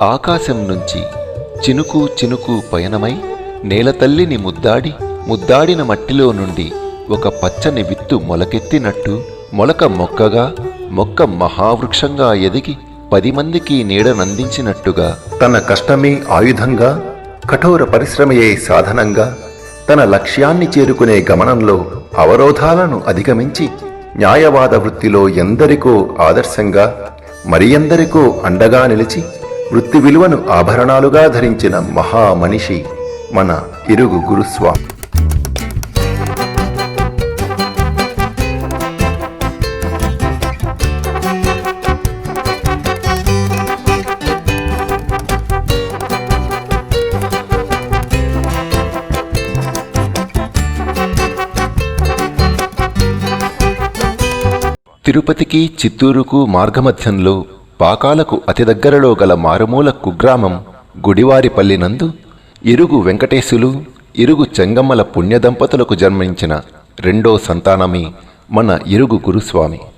ఆకాశం నుంచి చినుకు చినుకు పయనమై నేలతల్లిని ముద్దాడి ముద్దాడిన మట్టిలో నుండి ఒక పచ్చని విత్తు మొలకెత్తినట్టు మొలక మొక్కగా మొక్క మహావృక్షంగా ఎదిగి పది మందికి నీడనందించినట్టుగా తన కష్టమే ఆయుధంగా కఠోర పరిశ్రమయే సాధనంగా తన లక్ష్యాన్ని చేరుకునే గమనంలో అవరోధాలను అధిగమించి న్యాయవాద వృత్తిలో ఎందరికో ఆదర్శంగా మరి ఎందరికో అండగా నిలిచి వృత్తి విలువను ఆభరణాలుగా ధరించిన మహామనిషి మన ఇరుగు గురుస్వామి. తిరుపతికి చిత్తూరుకు మార్గమధ్యంలో పాకాలకు అతి దగ్గరలో గల మారుమూల కుగ్రామం గుడివారిపల్లి నందు ఇరుగు వెంకటేశులు ఇరుగు చెంగమ్మల పుణ్యదంపతులకు జన్మించిన రెండో సంతానమే మన ఇరుగు గురుస్వామి.